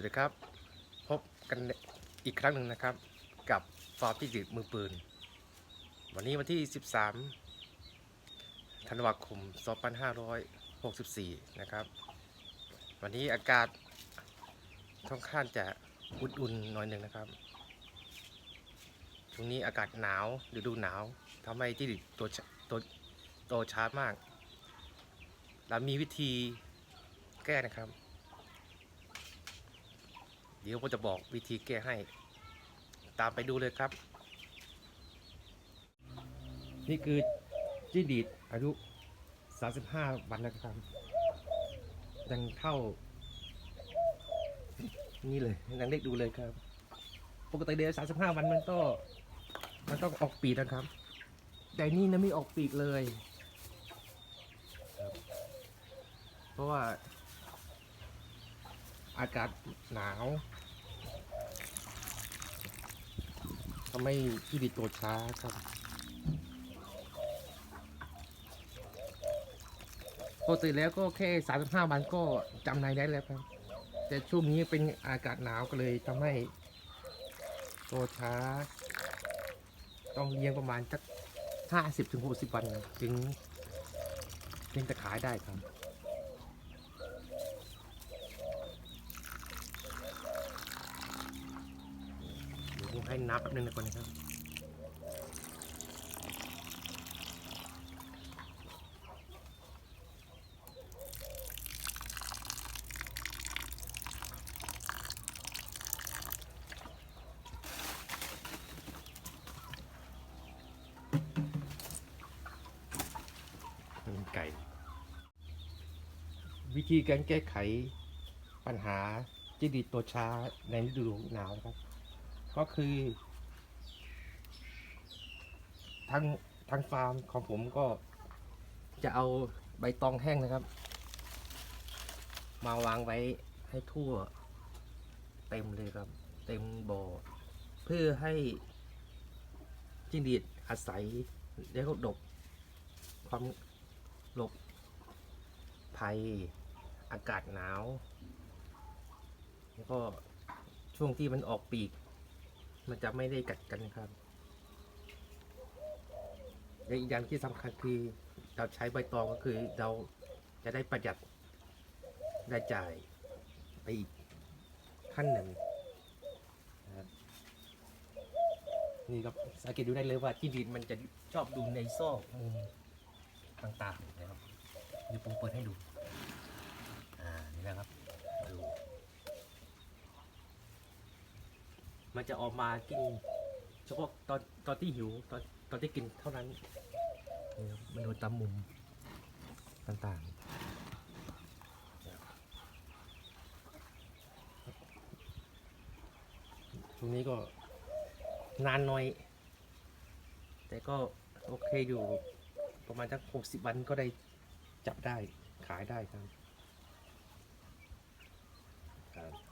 สวัสดีครับ พบกันอีกครั้งหนึ่งนะครับ กับฟาร์มที่ดิดมือปืน วันนี้วันที่ 13 ธันวาคม 2564 นะครับ วันนี้อากาศค่อนข้างจะอุ่นๆหน่อยหนึ่งนะครับช่วงนี้อากาศหนาวฤดูหนาวทำให้ที่ดิดตัวตัวโตช้ามาก เรามีวิธีแก้นะครับ ดี๋ยวผมจะบอกวิธีแก้ให้ ตามไปดูเลยครับ นี่คือจิ้ดีดอายุ 35 วันนะครับ ยังเท่า นี่เลยยังเล็กดูเลยครับ ปกติเดือน35 วันมันก็มันต้องออกปีกนะครับ แต่นี่นะไม่ออกปีกเลย เพราะว่า อากาศหนาวทำให้พี่ดิดตัวช้าครับปกติแล้วก็แค่ 35 วันก็จำนายได้แล้วครับ แต่ช่วงนี้เป็นอากาศหนาวก็เลยทำให้ตัวช้า ต้องเลี้ยงประมาณสัก 50ถึง60 วันถึงถึงจะขายได้ครับ เดี๋ยวผม ให้นับแป๊บนึงนะก่อนนะครับไก่ วิธีการแก้ไขปัญหาจีดีดตัวช้าในฤดูหนาวนะครับ ก็คือทางทางฟาร์มของผมก็จะเอาใบตองแห้งนะครับ มาวางไว้ให้ทั่ว เต็มเลยครับ เต็มบ่อเพื่อให้จิ้งหรีดอาศัยแล้วก็ดบความหลบภัยอากาศหนาว แล้วก็ช่วงที่มันออกปีก มันจะไม่ได้กัดกันครับและอีกอย่างที่สำคัญคือเราใช้ใบตองก็คือเราจะได้ประหยัดได้จ่ายไปอีกขั้นหนึ่งนะครับนี่ครับสังเกตดูได้เลยว่าจิ้งหรีดมันจะชอบดูในซอกมุมต่างๆนะครับเดี๋ยวผมเปิดให้ดู อ่า นี่นะครับ มันจะออกมากิน เฉพาะตอนตอนที่หิวตอนตอนที่กินเท่านั้นนี่ครับมันโดนตามมุมต่างๆ ตรงนี้ก็นานหน่อย แต่ก็โอเคอยู่ประมาณสักหกสิบวันก็ได้จับได้ขายได้ครับครับ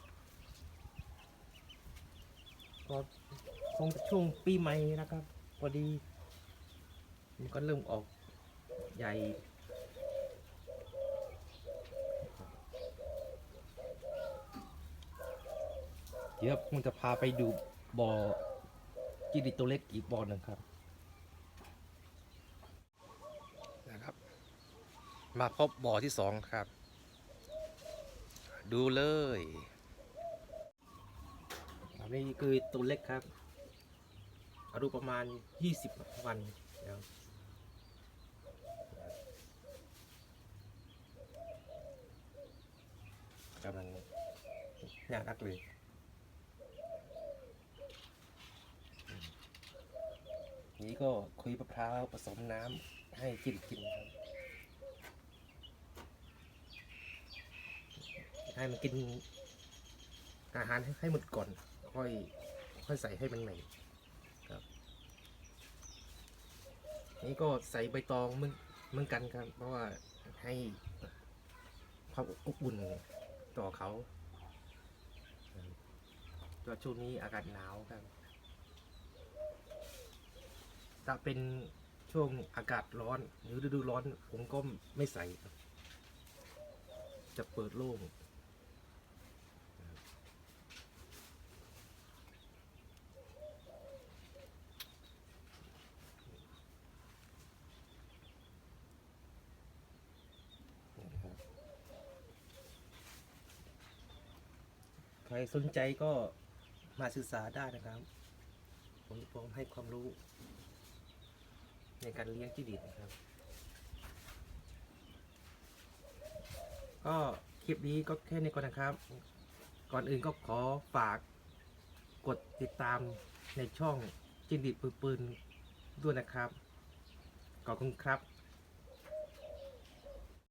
ก็คงช่วงปีใหม่นะครับ พอดี มันก็เริ่มออกใหญ่เดี๋ยวผมจะพาไปดูบ่อจิริตัวเล็กอีกบ่อหนึ่งครับนะครับ มาพบบ่อที่สองครับ ดูเลย อันนี้คือตัวเล็กครับอายุประมาณ 20 วันนะครับกำลังน่ารักเลยนี่ก็คุยมะพร้าวผสมน้ำให้กินกินครับให้มันกินอาหารให้หมดก่อน ค่อยค่อยใส่ให้มันใหม่ครับ นี่ก็ใส่ใบตองเมือเมือกันครับ เพราะว่าให้ความอบอุ่นต่อเขาตัวช่วงนี้อากาศหนาวครับถ้าเป็นช่วงอากาศร้อน หรือฤดูร้อนผมก็ไม่ใส่ครับ จะเปิดโล่ง ใค รสนใจก็มาศึกษาได้นะครับ ผมจะพร้อมให้ความรู้ ในการเลี้ยงจิ้งหรีดนะครับ ก็คลิปนี้ก็แค่นี้ก่อนนะครับ ก่อนอื่นก็ขอฝากกดติดตามในช่องจิ้งหรีดปืนด้วยนะครับขอบคุณครับ